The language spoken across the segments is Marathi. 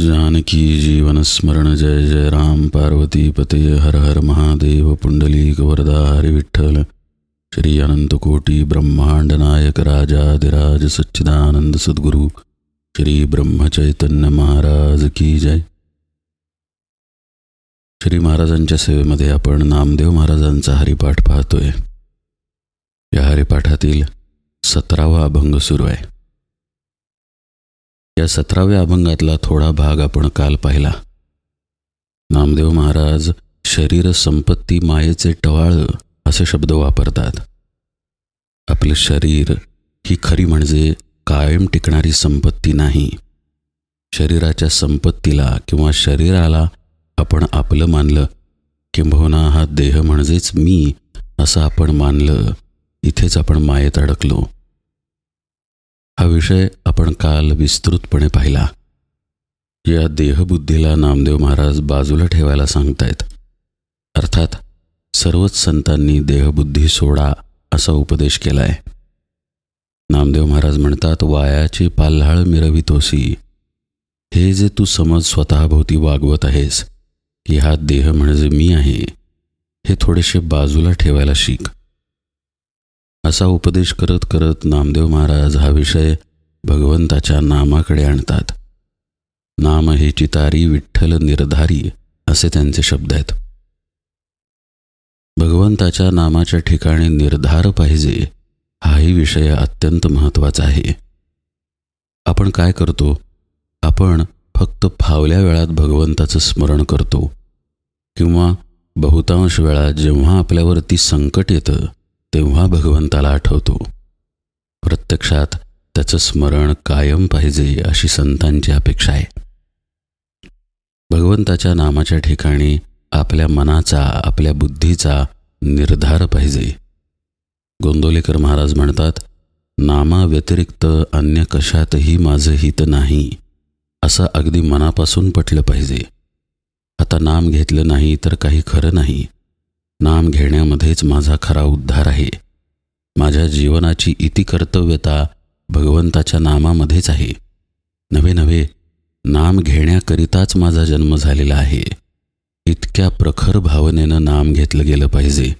जानकी जीवन स्मरण जय जय राम पार्वती पते हर हर महादेव पुंडलीक वरदा हरी विठ्ठल। श्री अनंतकोटी ब्रह्मांड नायक राजाधिराज सच्चिदानंद सद्गुरु श्री ब्रह्मचैतन्य महाराज की जय। श्री महाराजांच्या सेवेमध्ये आपण नामदेव महाराजांचा हरिपाठ पाहतोय. या हरिपाठातील सतरावा अभंग सुरू आहे. या सतराव्या अभंगातला थोडा भाग आपण काल पाहिला. नामदेव महाराज शरीर संपत्ती मायेचे टवाळ असे शब्द वापरतात. आपले शरीर ही खरी म्हणजे कायम टिकणारी संपत्ती नाही. शरीराच्या संपत्तीला किंवा शरीराला आपण आपलं मानलं किंबहुना हा देह म्हणजेच मी असं आपण मानलं इथेच आपण मायेत अडकलो. हा विषय आपण काल विस्तृतपणे पाहिला. या देहबुद्धीला नामदेव महाराज बाजूला ठेवायला सांगतायत. अर्थात सर्वच संतांनी देहबुद्धी सोडा असा उपदेश केला आहे नामदेव महाराज म्हणतात वायाची पाल्हाळ मिरवितोसी. हे जे तू समज स्वतःभोवती वागवत आहेस की हा देह म्हणजे मी आहे हे थोडेसे बाजूला ठेवायला शिक. असा उपदेश करत करत नामदेव महाराज हा विषय भगवंताच्या नामाकडे आणतात. नाम हे चितारी विठ्ठल निर्धारी असे त्यांचे शब्द आहेत. भगवंताच्या नामाच्या ठिकाणी निर्धार पाहिजे हाही विषय अत्यंत महत्त्वाचा आहे. आपण काय करतो? आपण फक्त फावल्या वेळात भगवंताचं स्मरण करतो. किंवा बहुतांश वेळा जेव्हा आपल्यावरती संकट येतं तेव्हा भगवंताला आठवतो. प्रत्यक्षात त्याचं स्मरण कायम पाहिजे अशी संतांची अपेक्षा आहे. भगवंताच्या नामाच्या ठिकाणी आपल्या मनाचा आपल्या बुद्धीचा निर्धार पाहिजे. गोंदोलेकर महाराज म्हणतात नामाव्यतिरिक्त अन्य कशातही माझं हित नाही असं अगदी मनापासून पटलं पाहिजे. आता नाम घेतलं नाही तर काही खरं नाही. नाम घेण्यामध्येच माझा खरा उद्धार आहे. माझ्या जीवनाची इति कर्तव्यता भगवंताच्या नामामध्येच आहे. नव्हे नव्हे नाम घेण्याकरिताच माझा जन्म झालेला आहे. इतक्या प्रखर भावनेनं नाम घेतलं गेलं पाहिजे.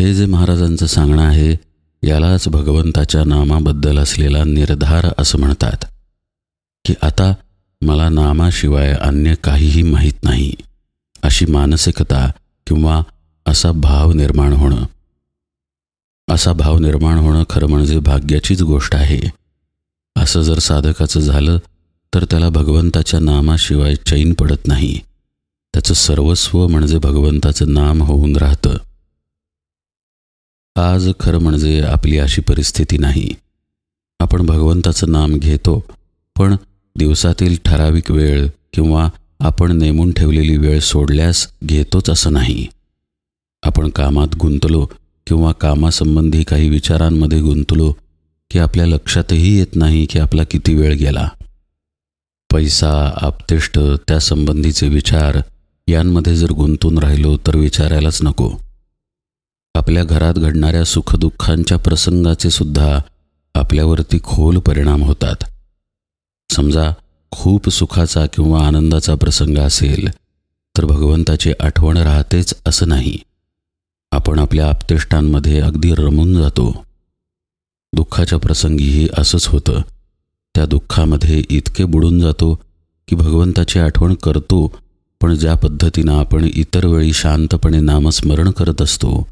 हे जे महाराजांचं सांगणं आहे यालाच भगवंताच्या नामाबद्दल असलेला निर्धार असं म्हणतात. की आता मला नामाशिवाय अन्य काहीही माहीत नाही अशी मानसिकता किंवा असा भाव निर्माण होणं. असा भाव निर्माण होणं खरं म्हणजे भाग्याचीच गोष्ट आहे. असं जर साधकाचं झालं तर त्याला भगवंताच्या नामाशिवाय चैन पडत नाही. त्याचं सर्वस्व म्हणजे भगवंताचं नाम होऊन राहतं. आज खरं म्हणजे आपली अशी परिस्थिती नाही. आपण भगवंताचं नाम घेतो पण दिवसातील ठराविक वेळ किंवा आपण नेमून ठेवलेली वेळ सोडल्यास घेतोच असं नाही. आपण कामात गुंतलो किंवा कामासंबंधी काही विचारांमध्ये गुंतलो की आपल्या लक्षातही येत नाही की आपला किती वेळ गेला. पैसा आपतिष्ट त्यासंबंधीचे विचार यांमध्ये जर गुंतून राहिलो तर विचारायलाच नको. आपल्या घरात घडणाऱ्या सुखदुःखांच्या प्रसंगाचे सुद्धा आपल्यावरती खोल परिणाम होतात. समजा खूप सुखाचा किंवा आनंदाचा प्रसंग असेल तर भगवंताची आठवण राहतेच असं नाही. आपण आपल्या आपतेष्टांमध्ये अगदी रमून जातो. दुःखाच्या प्रसंगीही असंच होतं. त्या दुःखामध्ये इतके बुडून जातो की भगवंताची आठवण करतो पण ज्या पद्धतीनं आपण इतर वेळी शांतपणे नामस्मरण करत असतो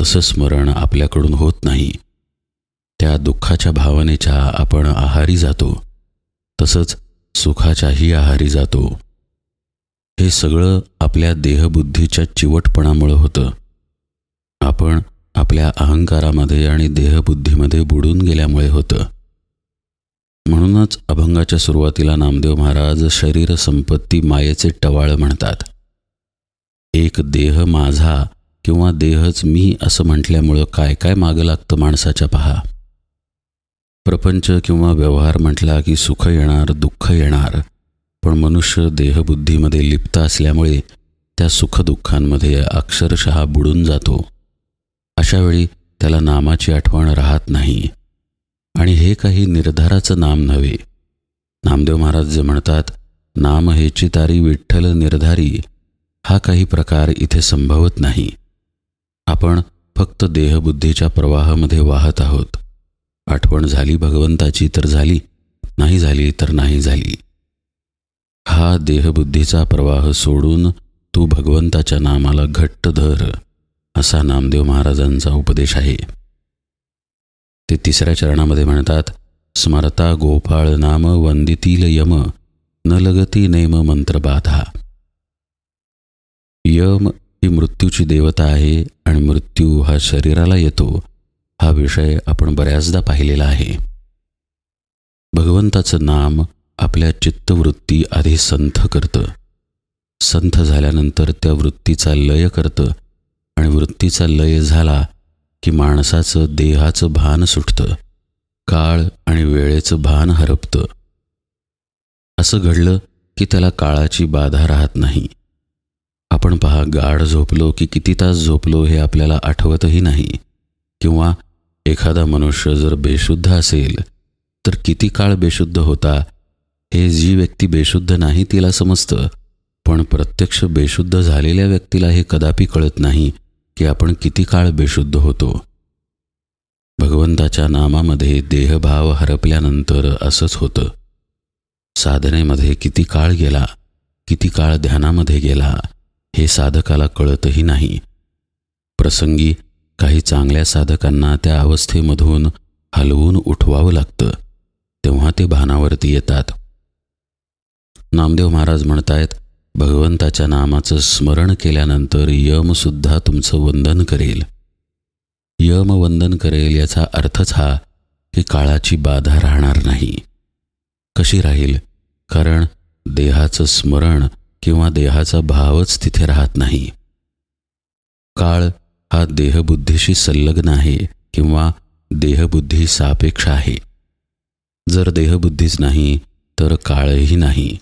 तसं स्मरण आपल्याकडून होत नाही. त्या दुःखाच्या भावनेच्या आपण आहारी जातो. तसंच सुखाच्याही आहारी जातो. हे सगळं आपल्या देहबुद्धीच्या चिवटपणामुळं होतं. आपण आपल्या अहंकारामध्ये आणि देहबुद्धीमध्ये बुडून गेल्यामुळे होतं. म्हणूनच अभंगाच्या सुरुवातीला नामदेव महाराज शरीर संपत्ती मायेचे टवाळ म्हणतात. एक देह माझा किंवा देहच मी असं म्हटल्यामुळं काय काय मागं लागतं माणसाच्या पहा. प्रपंच किंवा व्यवहार म्हटला की सुख येणार दुःख येणार. पण मनुष्य देहबुद्धीमध्ये लिप्त असल्यामुळे त्या सुखदुःखांमध्ये अक्षरशः बुडून जातो. अशावेळी त्याला नामाची आठवण राहत नाही. आणि हे काही निर्धाराचं नाम नव्हे. नामदेव महाराज जे म्हणतात नाम हेची तारी विठ्ठल निर्धारी हा काही प्रकार इथे संभवत नाही. आपण फक्त देहबुद्धीच्या प्रवाहामध्ये वाहत आहोत. आठवण झाली भगवंताची तर झाली नाही झाली तर नाही झाली. हा देहबुद्धीचा प्रवाह सोडून तू भगवंताच्या नामाला घट्ट धर असा नामदेव महाराजांचा उपदेश आहे. ते तिसऱ्या चरणामध्ये म्हणतात स्मरता गोपाळ नाम वंदितील यम न लगती नेम मंत्र बाधा. यम ही मृत्यूची देवता आहे आणि मृत्यू हा शरीराला येतो. हा विषय आपण बऱ्याचदा पाहिलेला आहे. भगवंताचं नाम आपल्या चित्तवृत्ती आधी संथ करतं. संथ झाल्यानंतर त्या वृत्तीचा लय करतं आणि वृत्तीचा लय झाला की माणसाचं देहाचं भान सुटतं. काळ आणि वेळेचं भान हरपतं. असं घडलं की त्याला काळाची बाधा राहत नाही. आपण पहा गाढ झोपलो की किती तास झोपलो हे आपल्याला आठवतही नाही. किंवा एखादा मनुष्य जर बेशुद्ध असेल तर किती काळ बेशुद्ध होता हे जी व्यक्ती बेशुद्ध नाही तिला समजतं पण प्रत्यक्ष बेशुद्ध झालेल्या व्यक्तीला हे कदापि कळत नाही की आपण किती काळ बेशुद्ध होतो. भगवंताच्या नामामध्ये देहभाव हरपल्यानंतर असंच होतं. साधनेमध्ये किती काळ गेला किती काळ ध्यानामध्ये गेला हे साधकाला कळतही नाही. प्रसंगी काही चांगल्या साधकांना त्या अवस्थेमधून हलवून उठवावं लागतं. तेव्हा ते भानावरती येतात. नामदेव महाराज म्हणतायत भगवंताच्या नामाचं स्मरण केल्यानंतर यमसुद्धा तुमचं वंदन करेल. यम वंदन करेल याचा अर्थच हा की काळाची बाधा राहणार नाही. कशी राहील? कारण देहाचं स्मरण किंवा देहाचा भावच तिथे राहत नाही. काळ हा देहबुद्धीशी संलग्न आहे किंवा देहबुद्धी सापेक्ष आहे. जर देहबुद्धीच नाही तर काळही नाही.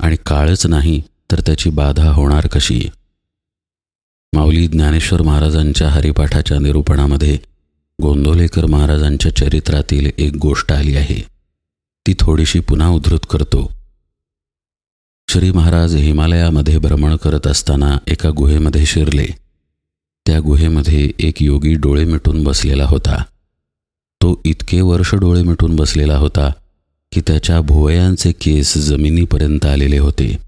आणि काळच नाही तर त्याची बाधा होणार कशी? माऊली ज्ञानेश्वर महाराजांच्या हरिपाठाच्या निरूपणामध्ये गोंदोलेकर महाराजांच्या चरित्रातील एक गोष्ट आली आहे. ती थोडीशी पुन्हा उद्धृत करतो. श्री महाराज हिमालयामध्ये भ्रमण करत असताना एका गुहेमध्ये शिरले. त्या गुहेमध्ये एक योगी डोळे मिटून बसलेला होता. तो इतके वर्ष डोळे मिटून बसलेला होता की त्याच्या भुवयांचे केस जमिनीपर्यंत आलेले होते.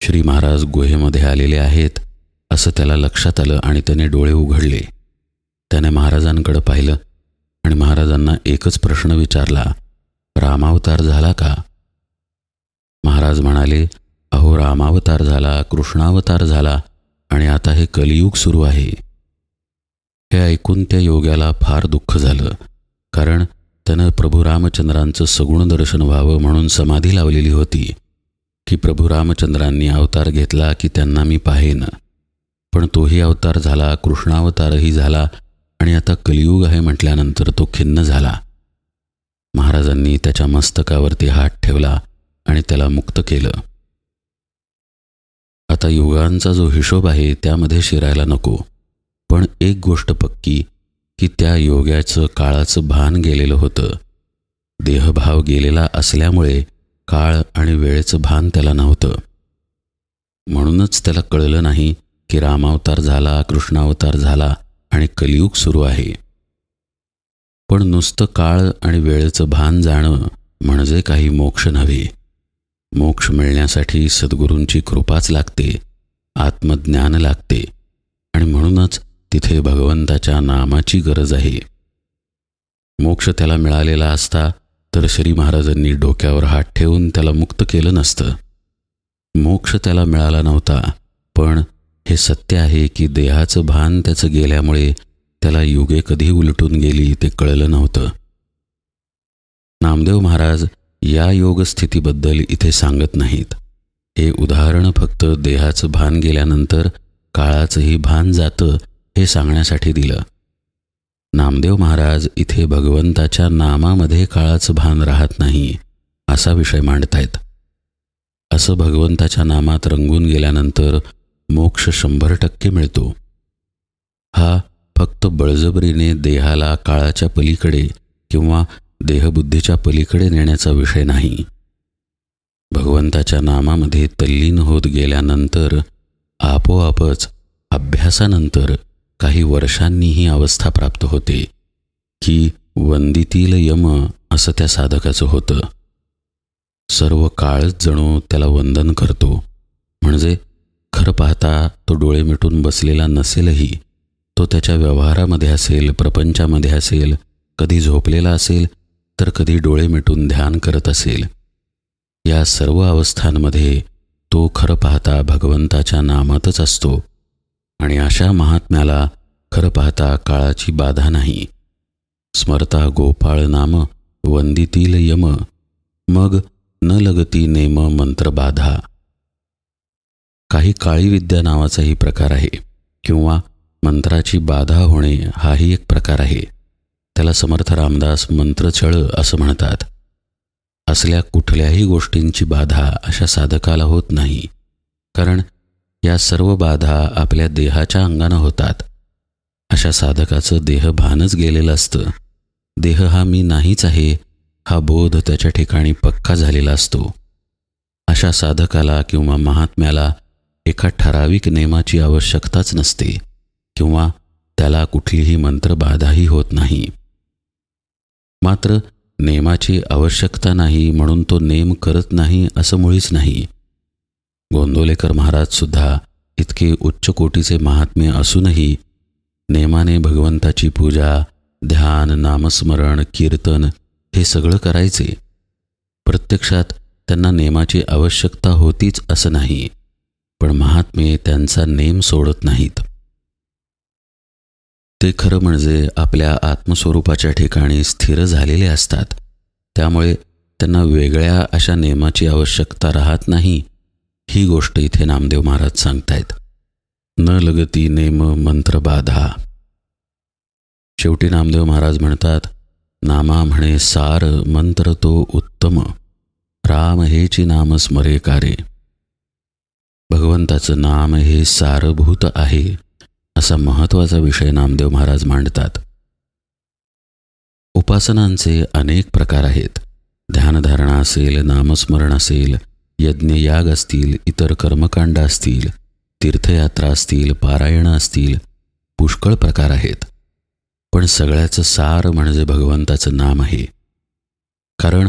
श्री महाराज गुहेमध्ये आलेले आहेत असं त्याला लक्षात आलं आणि त्याने डोळे उघडले. त्याने महाराजांकडे पाहिलं आणि महाराजांना एकच प्रश्न विचारला रामावतार झाला का? महाराज म्हणाले अहो रामावतार झाला कृष्णावतार झाला आणि आता हे कलियुग सुरू आहे. हे ऐकून त्या योग्याला फार दुःख झालं कारण त्यानं प्रभू रामचंद्रांचं सगुण दर्शन व्हावं म्हणून समाधी लावलेली होती की प्रभू रामचंद्रांनी अवतार घेतला की त्यांना मी पाहेन. पण तोही अवतार झाला कृष्णावतारही झाला आणि आता कलियुग आहे म्हटल्यानंतर तो खिन्न झाला. महाराजांनी त्याच्या मस्तकावरती हात ठेवला आणि त्याला मुक्त केलं. आता युगांचा जो हिशोब आहे त्यामध्ये शिरायला नको. पण एक गोष्ट पक्की की त्या योग्याचं काळाचं भान गेलेलं होतं. देहभाव गेलेला असल्यामुळे काळ आणि वेळेचं भान त्याला नव्हतं. म्हणूनच त्याला कळलं नाही की रामावतार झाला कृष्णावतार झाला आणि कलियुग सुरू आहे. पण नुसतं काळ आणि वेळेचं भान जाणं म्हणजे काही मोक्ष नव्हे. मोक्ष मिळण्यासाठी सद्गुरूंची कृपाच लागते आत्मज्ञान लागते आणि म्हणूनच तिथे भगवंताच्या नामाची गरज आहे. मोक्ष त्याला मिळालेला असता तर श्री महाराजांनी डोक्यावर हात ठेवून त्याला मुक्त केलं नसतं. मोक्ष त्याला मिळाला नव्हता पण हे सत्य आहे की देहाचं भान त्याचं गेल्यामुळे त्याला युगे कधी उलटून गेली ते कळलं नव्हतं. नामदेव महाराज या योगस्थितीबद्दल इथे सांगत नाहीत. हे उदाहरण फक्त देहाचं भान गेल्यानंतर काळाचंही भान जातं हे सांगण्यासाठी दिलं. नामदेव महाराज इथे भगवंताच्या नामामध्ये काळाचं भान राहत नाही असा विषय मांडतायत. असं भगवंताच्या नामात रंगून गेल्यानंतर मोक्ष शंभर टक्के मिळतो. हा फक्त बळजबरीने देहाला काळाच्या पलीकडे किंवा देहबुद्धीच्या पलीकडे नेण्याचा विषय नाही. भगवंताच्या नामामध्ये तल्लीन होत गेल्यानंतर आपोआपच अभ्यासानंतर काही वर्षांनी ही अवस्था प्राप्त होते की वंदितील यम असं त्या साधकाचं होतं. सर्व काळच जणू त्याला वंदन करतो म्हणजे खरं पाहता तो डोळे मिटून बसलेला नसेलही तो त्याच्या व्यवहारामध्ये असेल प्रपंचामध्ये असेल कधी झोपलेला असेल तर कधी डोळे मिटून ध्यान करत असेल. या सर्व अवस्थांमध्ये तो खरं पाहता भगवंताच्या नामातच असतो. आणि अशा महात्म्याला खरं पाहता काळाची बाधा नाही. स्मरता गोपाळ नाम वंदितील यम. मग न लगती नेम मंत्र बाधा. काही काळी विद्या नावाचाही प्रकार आहे. किंवा मंत्राची बाधा होणे हाही एक प्रकार आहे. त्याला समर्थ रामदास मंत्रछळ असं म्हणतात. असल्या कुठल्याही गोष्टींची बाधा अशा साधकाला होत नाही. कारण या सर्व बाधा आपल्या देहाच्या अंगानं होतात. अशा साधकाचं देहभानच गेलेलं असतं. देह हा मी नाहीच आहे हा बोध त्याच्या ठिकाणी पक्का झालेला असतो. अशा साधकाला किंवा महात्म्याला एका ठराविक नेमाची आवश्यकताच नसते किंवा त्याला कुठलीही मंत्रबाधाही होत नाही. मात्र नेमाची आवश्यकता नाही म्हणून तो नेम करत नाही असं मुळीच नाही. गोंदोलेकर महाराज सुद्धा इतके उच्च कोटीचे महात्म्य असूनही नेमाने भगवंताची पूजा ध्यान नामस्मरण कीर्तन हे सगळं करायचे. प्रत्यक्षात त्यांना नेमाची आवश्यकता होतीच असं नाही पण महात्मे त्यांचा नेम सोडत नाहीत. ते खरं म्हणजे आपल्या आत्मस्वरूपाच्या ठिकाणी स्थिर झालेले असतात. त्यामुळे त्यांना वेगळ्या अशा नेमाची आवश्यकता राहत नाही ही गोष्ट इथे नामदेव महाराज सांगतायत. न लगती नेम मंत्र बाधा. शेवटी नामदेव महाराज म्हणतात नामा म्हणे सार मंत्र तो उत्तम राम हेची नाम स्मरे कारे. भगवंताचं नाम हे सारभूत आहे. असा महत्त्वाचा विषय नामदेव महाराज मांडतात. उपासनांचे अनेक प्रकार आहेत. ध्यानधारणा असेल नामस्मरण असेल यज्ञयाग असतील इतर कर्मकांड असतील तीर्थयात्रा असतील पारायणं असतील पुष्कळ प्रकार आहेत. पण सगळ्याचं सार म्हणजे भगवंताचं नाम आहे. कारण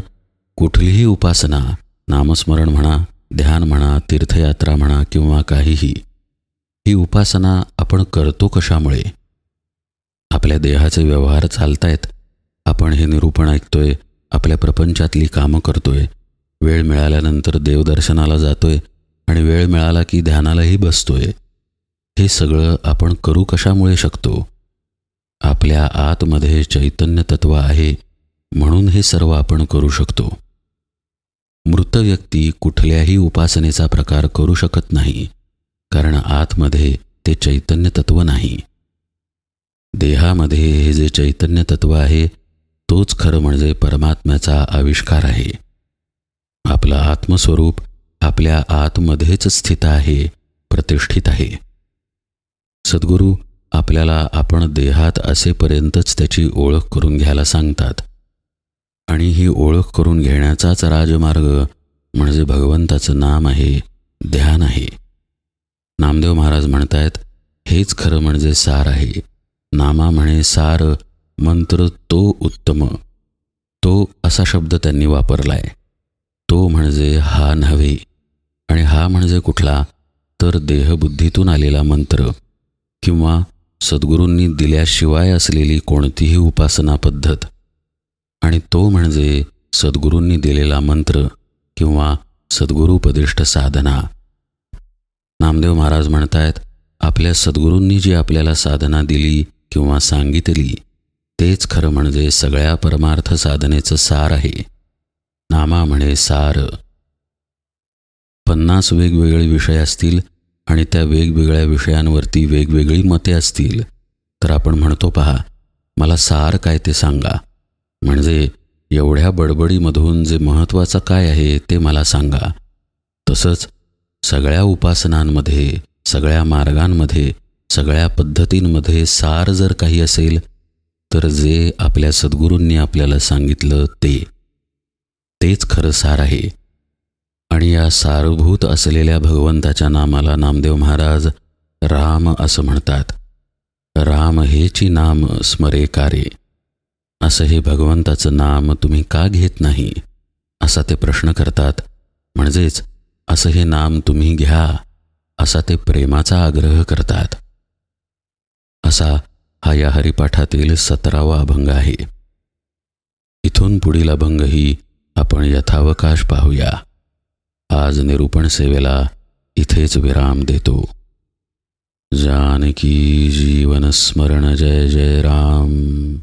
कुठलीही उपासना नामस्मरण म्हणा ध्यान म्हणा तीर्थयात्रा म्हणा किंवा काहीही ही उपासना आपण करतो कशामुळे? आपल्या देहाचे व्यवहार चालतायत. आपण हे निरूपण ऐकतोय आपल्या प्रपंचातली कामं करतोय. वेळ मिळाल्यानंतर देवदर्शनाला जातोय आणि वेळ मिळाला की ध्यानालाही बसतोय. हे सगळं आपण करू कशामुळे शकतो? आपल्या आतमध्ये चैतन्य तत्व आहे म्हणून हे सर्व आपण करू शकतो. मृत व्यक्ती कुठल्याही उपासनेचा प्रकार करू शकत नाही. कारण आतमध्ये ते चैतन्य तत्व नाही. देहामध्ये हे जे चैतन्य तत्व आहे तोच खरं म्हणजे परमात्म्याचा आविष्कार आहे. आपलं आत्मस्वरूप आपल्या आतमध्येच स्थित आहे प्रतिष्ठित आहे. सद्गुरू आपल्याला आपण देहात असेपर्यंतच त्याची ओळख करून घ्यायला सांगतात. आणि ही ओळख करून घेण्याचाच राजमार्ग म्हणजे भगवंताचं नाम आहे ध्यान आहे. नामदेव महाराज म्हणतायत हेच खरं म्हणजे सार आहे. नामा म्हणे सार मंत्र तो उत्तम. तो असा शब्द त्यांनी वापरलाय. तो म्हणजे हा नव्हे. आणि हा म्हणजे कुठला? तर देहबुद्धीतून आलेला मंत्र. किंवा सद्गुरूंनी दिल्याशिवाय असलेली कोणतीही उपासना पद्धत. आणि तो म्हणजे सद्गुरूंनी दिलेला मंत्र किंवा सद्गुरूपदिष्ट साधना. नामदेव महाराज म्हणतायत आपल्या सद्गुरूंनी जी आपल्याला साधना दिली किंवा सांगितली तेच खरं म्हणजे सगळ्या परमार्थ साधनेचं सार आहे. नामा म्हणे सार. पन्नास वेगवेगळे विषय असतील आणि त्या वेगवेगळ्या विषयांवरती वेगवेगळी मते असतील तर आपण म्हणतो पहा मला सार काय ते सांगा. म्हणजे एवढ्या बडबडीमधून जे महत्त्वाचं काय आहे ते मला सांगा. तसंच सगळ्या उपासनांमध्ये सगळ्या मार्गांमध्ये सगळ्या पद्धतींमध्ये सार जर काही असेल तर जे आपल्या सद्गुरूंनी आपल्याला सांगितलं ते. तेच खरं सार आहे. आणि या सारभूत असलेल्या भगवंताच्या नामाला नामदेव महाराज राम असं म्हणतात. राम हेची नाम स्मरे कारे. असं हे भगवंताचं नाम तुम्ही का घेत नाही? असा ते प्रश्न करतात. म्हणजेच असं हे नाम तुम्ही घ्या असा ते प्रेमाचा आग्रह करतात. असा हा या हरिपाठातील सतरावा अभंग आहे. इथून पुढील अभंगही आपण यथावकाश पाहूया. आज निरूपण सेवेला इथेच विराम देतो. जानकी जीवन स्मरण जय जय राम.